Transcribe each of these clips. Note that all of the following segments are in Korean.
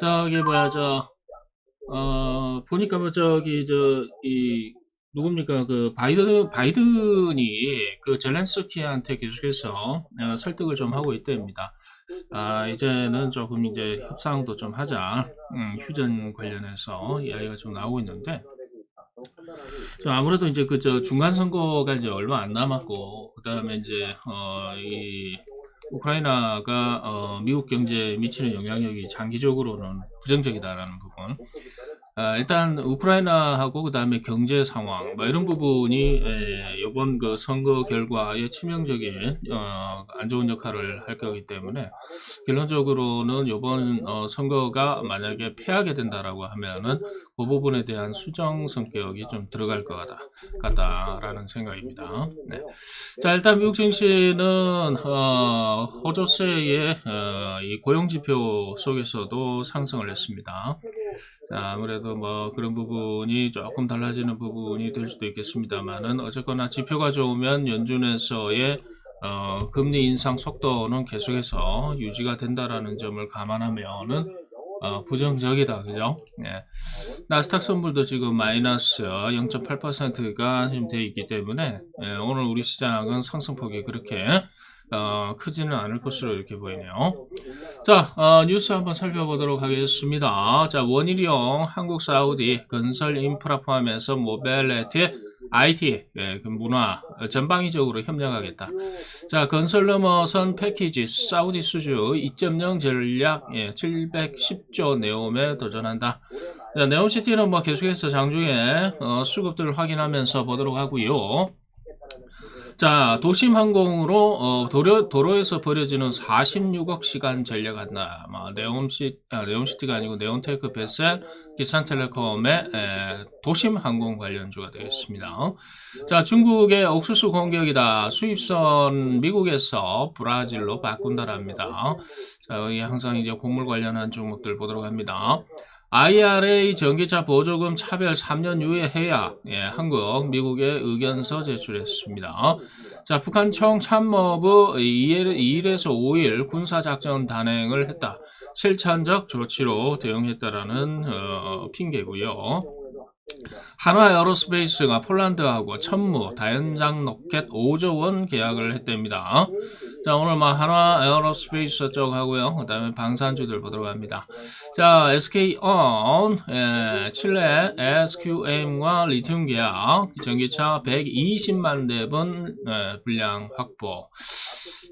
저기 뭐야 저 어 보니까 뭐 저기 저 이 누굽니까 그 바이든 바이든이 그 젤렌스키한테 계속해서 어, 설득을 좀 하고 있답니다. 아 이제는 조금 이제 협상도 좀 하자. 음, 휴전 관련해서 이야기가 좀 나오고 있는데 저 아무래도 이제 그 저 중간 선거가 이제 얼마 안 남았고 그다음에 이제 어이 우크라이나가 어, 미국 경제에 미치는 영향력이 장기적으로는 부정적이다라는 부분. 아, 일단 우크라이나하고 그다음에 경제 상황 뭐 이런 부분이 에, 이번 그 선거 결과에 치명적인 어, 안 좋은 역할을 할 거기 때문에 결론적으로는 이번 어, 선거가 만약에 패하게 된다라고 하면은 그 부분에 대한 수정 성격이 좀 들어갈 것 같다, 같다라는 생각입니다. 네. 자 일단 미국 증시는 어, 호조세의 어, 이 고용 지표 속에서도 상승을 했습니다. 자, 아무래도 뭐 그런 부분이 조금 달라지는 부분이 될 수도 있겠습니다만은 어쨌거나 지표가 좋으면 연준에서의 어, 금리 인상 속도는 계속해서 유지가 된다라는 점을 감안하면은 어, 부정적이다, 그죠? 예. 나스닥 선물도 지금 마이너스 0.8%가 지금 되어 있기 때문에 예, 오늘 우리 시장은 상승폭이 그렇게 어, 크지는 않을 것으로 이렇게 보이네요. 자, 어, 뉴스 한번 살펴보도록 하겠습니다. 자, 원일용, 한국 사우디, 건설 인프라 포함해서 모빌리티, IT, 예, 그 문화, 어, 전방위적으로 협력하겠다. 자, 건설 넘어선 패키지, 사우디 수주 2.0 전략, 예, 710조 네옴에 도전한다. 자, 네옴시티는 뭐 계속해서 장중에 어, 수급들을 확인하면서 보도록 하고요. 자, 도심 항공으로 어, 도로, 도로에서 버려지는 46억 시간 전략한다. 뭐, 네옴시, 아, 네옴시티가 아니고 네온테크 베셀, 기산텔레콤의 에, 도심 항공 관련주가 되겠습니다. 자, 중국의 옥수수 공격이다. 수입선 미국에서 브라질로 바꾼다랍니다. 자, 여기 항상 이제 곡물 관련한 종목들 보도록 합니다. IRA 전기차 보조금 차별 3년 이후에 해야 예, 한국, 미국에 의견서 제출했습니다. 자, 북한 청 참모부 2일, 2일에서 5일 군사작전 단행을 했다. 실천적 조치로 대응했다라는 어, 핑계고요. 한화 에어로스페이스가 폴란드하고 천무 다연장 로켓 5조 원 계약을 했답니다. 자, 오늘 뭐 한화 에어로스페이스 쪽 하고요. 그 다음에 방산주들 보도록 합니다. 자, SK온, 예, 칠레 SQM과 리튬 계약, 전기차 120만 대분 예, 분량 확보.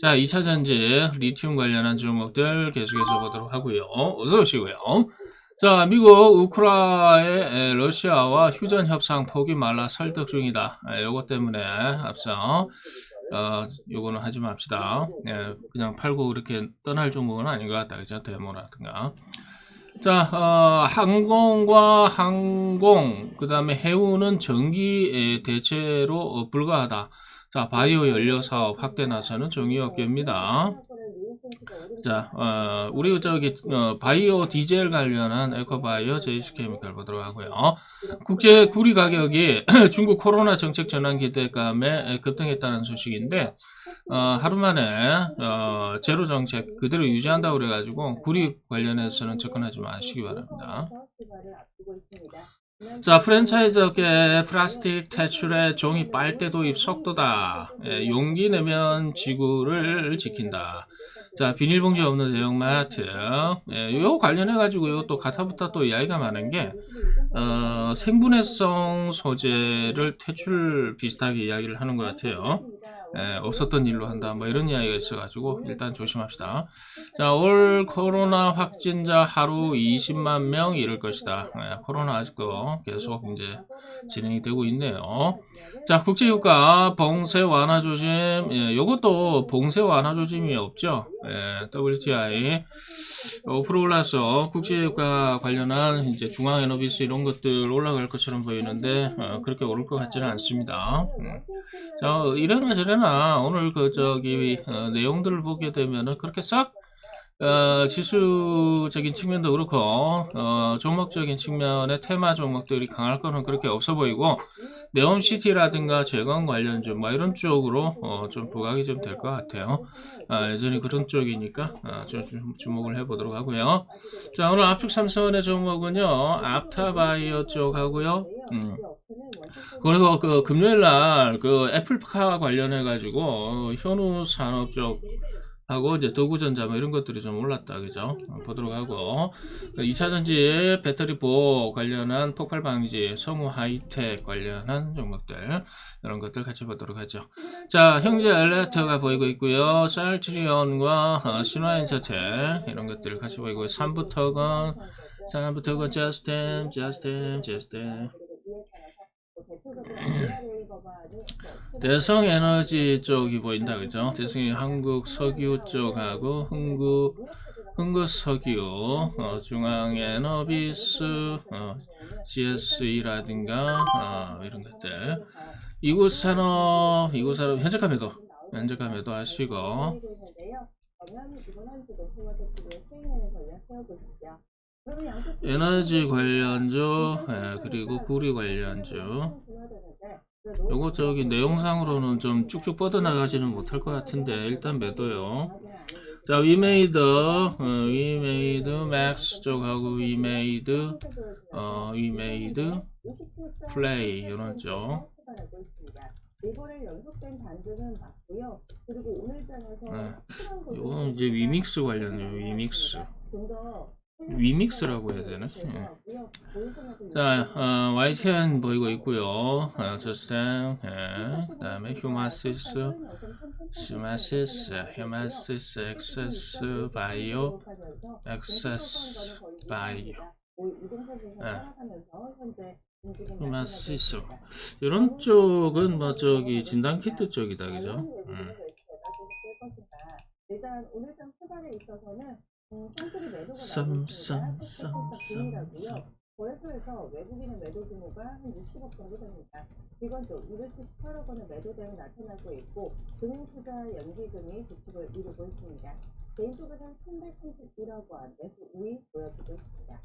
자, 2차 전지 리튬 관련한 종목들 계속해서 보도록 하고요. 어서 오시고요. 자, 미국 우크라의 에, 러시아와 휴전 협상 포기 말라 설득 중이다. 에, 요것 때문에 앞서 어, 요거는 하지 맙시다. 예, 그냥 팔고 그렇게 떠날 종목은 아닌 것 같다. 그죠? 데모라든가. 자, 어, 항공과 항공, 그 다음에 해운은 전기 에, 대체로 어, 불가하다. 자, 바이오 연료 사업 확대 나서는 정의업계입니다. 자, 어, 우리 저기 어, 바이오 디젤 관련한 에코바이오 제이스케미칼 보도록 하고요. 국제 구리 가격이 중국 코로나 정책 전환 기대감에 급등했다는 소식인데 어, 하루 만에 어, 제로 정책 그대로 유지한다고 그래가지고 구리 관련해서는 접근하지 마시기 바랍니다. 자, 프랜차이즈 업계 플라스틱 퇴출의 종이 빨대 도입 속도다. 예, 용기 내면 지구를 지킨다. 자, 비닐봉지 없는 대형마트. 예, 요 관련해가지고 요또 가타부터 또 이야기가 많은 게, 어, 생분해성 소재를 퇴출 비슷하게 이야기를 하는 것 같아요. 예, 없었던 일로 한다. 뭐 이런 이야기가 있어가지고 일단 조심합시다. 자, 올 코로나 확진자 하루 20만 명 이를 것이다. 예, 코로나 아직도 계속 이제 진행이 되고 있네요. 자, 국제유가 봉쇄 완화 조짐. 예, 요것도 봉쇄 완화 조짐이 없죠. 예, WTI 5% 올라서 국제유가 관련한 이제 중앙에너비스 이런 것들 올라갈 것처럼 보이는데 어, 그렇게 오를 것 같지는 않습니다. 음. 자, 이래나 저래나 오늘 그 저기 어, 내용들을 보게 되면은 그렇게 싹 어, 지수적인 측면도 그렇고 어, 종목적인 측면의 테마 종목들이 강할 거는 그렇게 없어 보이고 네옴시티라든가 재건 관련주 뭐 이런 쪽으로 어, 좀 부각이 좀 될 것 같아요. 아, 여전히 그런 쪽이니까 아, 좀, 좀 주목을 해보도록 하고요. 자 오늘 압축 삼선의 종목은요 앞타바이오 쪽 하고요. 음. 그리고 그 금요일 날 그 애플카 관련해 가지고 어, 현우 산업 쪽 하고 이제 도구전자 뭐 이런 것들이 좀 올랐다. 그죠? 어, 보도록 하고. 2차전지 배터리 보호 관련한 폭발 방지 성우 하이텍 관련한 종목들 이런 것들 같이 보도록 하죠. 자 형제 엘레터가 보이고 있고요. 쌀트리온과 어, 신화인처체 이런 것들을 같이 보이고 3부터건 3부터건 저스템 저스템 저스템 대성 에너지 쪽이 보인다 그죠? 대성이 한국 석유 쪽하고 흥구 흥구 석유 어, 중앙 에너비스 어, GSE라든가 어, 이런 것들. 이곳 산업 이곳 산업 현재가 매도 현재가 매도 하시고. 에너지 관련주 예, 그리고 구리 관련주 요거 저기 내용상으로는 좀 쭉쭉 뻗어나가지는 못할 것 같은데 일단 매도요 자 위메이드 어, 위메이드 맥스 쪽하고 위메이드 어 위메이드 플레이 이런 쪽 장에서 네. 이제 위믹스 관련이에요 위믹스 위믹스라고 해야 되나? 예. 자, 어, YTN 보이고 있고요. 어, 저스템, 예. 그 다음에 휴마시스, 휴마시스, 휴마시스, 엑세스, 바이오, 엑세스, 바이오. 휴마시스. 이런 쪽은 뭐 저기 진단 키트 쪽이다, 그죠? 음. 일단 오늘 거래소에서 외국인의 매도 규모가 한 60억 정도 됩니다. 기관도 278억 원의 매도 대응 나타나고 있고 금융투자 연기금이 주축을 이루고 있습니다. 개인적으로 한 331억 원 매수 우위 보여주고 있습니다.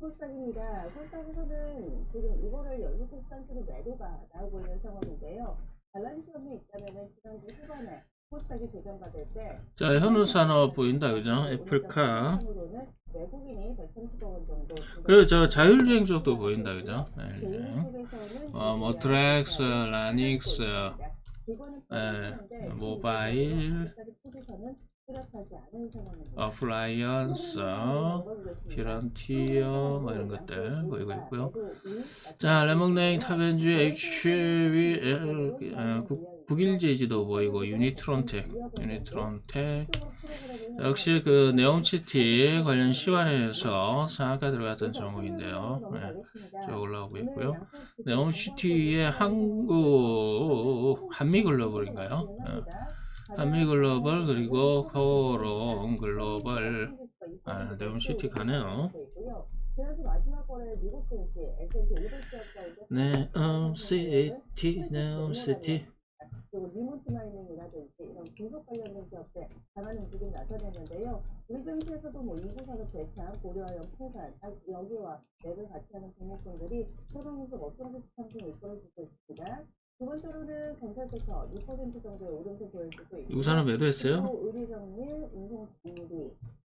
홀싹입니다. 홀싹에서는 지금 이거를 연속 홀싹으로 매도가 나오고 있는 상황인데요. 반란 시험이 있다면 지난주 후반에 자, 현우산업 보인다, 그죠? 애플카. 외국인이 130억 원 정도 그리고 저 자율주행 쪽도 보인다, 그죠? 자율주행. 어, 뭐 드렉스, 라닉스, 예, 모바일, 어, 플라이언스, 피런티어, 뭐 이런 것들 보이고 있고요. 자, 레몬레인, 타벤주, HV, 어, 국- 국일제지도 보이고, 유니트론텍, 유니트론텍. 역시 그 네옴시티 관련 시간에서 상한가 들어갔던 종목인데요. 네, 쭉 올라오고 있고요. 네옴시티의 한국 한미글로벌인가요? 네. 한미 글로벌 그리고 코롱 글로벌 아, 네옴시티 가네요. S&P 500 네옴시티 네옴시티 그리고 리모트 마이닝이라든지 이런 중국 관련된 기업들 강한 움직임이 나타냈는데요. 우리 증시에서도 뭐 인구산업 대창, 고려형 풍산, 아, 여기와 맥을 같이 하는 종목군들이 소방에서 어떤 식 상승을 이끌어주고 있습니다. 두 번째로는 건설세터 2% 정도의 오름세 보여주고 있고 매도했어요?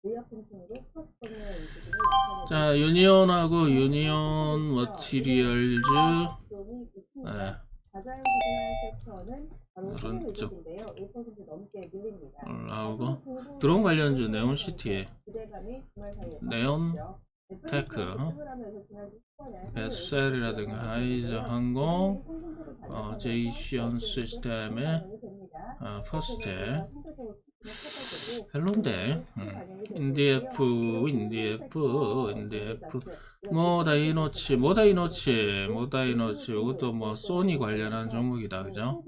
의약품 등으로 크로스버의 움직임이 나타내고 자 유니온하고 유니온 머티리얼즈 있습니다. 네, 가장 부진한 섹터는 바로 오른쪽. 소비인데요. 1% 넘게 밀립니다. 올라오고 드론 관련주 네온시티 기대감이 주말 사이에 네온 깎였죠. 테크, 베셀이라든가 하이저 항공 어, 제이션 시스템의 어, 퍼스트. 별론데 음. 인디에프 인디에프 인디에프. 모다이노치 모다이노치 모다이노치. 이것도 뭐 소니 관련한 종목이다 그죠?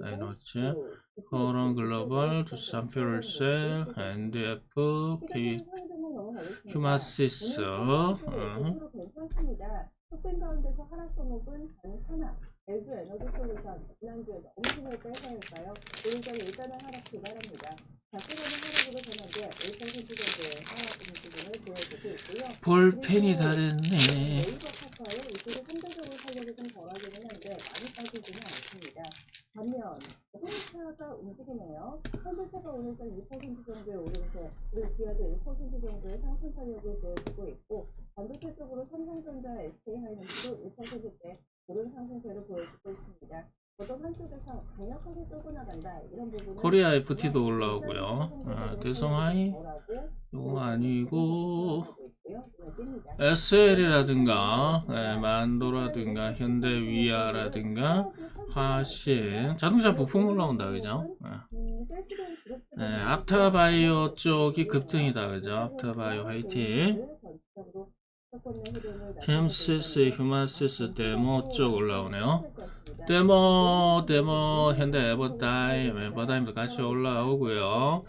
다이노치. 코런 글로벌 두산 퓨얼셀 NDF 키 휴마시스 어. 괜찮습니다. 속된 가운데서 하락 종목은 단 하나. LG 에너지 솔루션 지난주에 너무 힘을 빼서일까요? 오늘장 일단은 하락 기다립니다. 자꾸로는 하락으로 전환돼 1% 정도의 하락 움직임을 보여주고 있고요. 볼펜이 다 됐네. 네이버 카카오에 이쪽에 상대적으로 탄력이 좀 덜하기는 한데 많이 빠지지는 않습니다. 반면 현대차가 현대차가 오늘장 2% 정도의 오름세, 그리고 기아도 1% 정도의 상승 탄력을 보여주고 있고 반도체 쪽으로 삼성전자, SK하이닉스도 1%대 오른 상승세를 보여주고 있습니다. 어떤 한쪽에서 강력하게 끌고 나간다 이런 부분은 코리아 FT도 올라오고요. 아, 대성하이 이거 아니고 SL이라든가 네, 만도라든가 현대위아라든가 화신 자동차 부품 올라온다 그죠? 네. 네, 앞타바이오 쪽이 급등이다 그죠? 앞타바이오 화이팅 캠시스, 휴마시스 데모 쪽 올라오네요. 데모 데모 현대 에버타임 에버타임도 같이 올라오고요.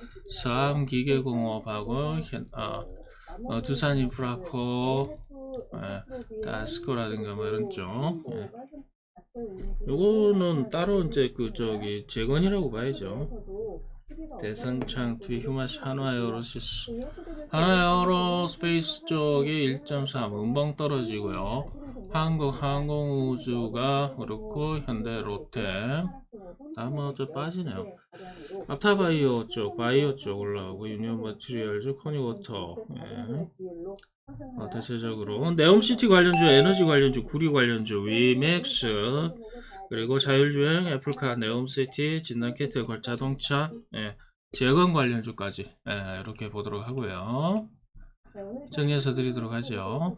서암기계공업하고 현, 어, 어, 두산 인프라코 예, 가스코라든가 뭐 이런 쪽. 예. 요거는 따로 이제 그 저기 재건이라고 봐야죠. 대성창 투 휴마시 한화에어로시스 한화에어로스페이스 쪽이 1.3 음봉 떨어지고요. 한국 항공우주가 그렇고 현대 롯데 나머지 빠지네요. 앞타바이오 쪽, 바이오 쪽 올라오고 유니온 머티리얼즈, 코니워터 예. 어, 대체적으로 네옴시티 관련주, 에너지 관련주, 구리 관련주, 위맥스 그리고 자율주행, 애플카, 네옴시티, 진단키트, 걸자동차, 예. 재건 관련주까지 예, 이렇게 보도록 하고요. 정리해서 드리도록 하죠.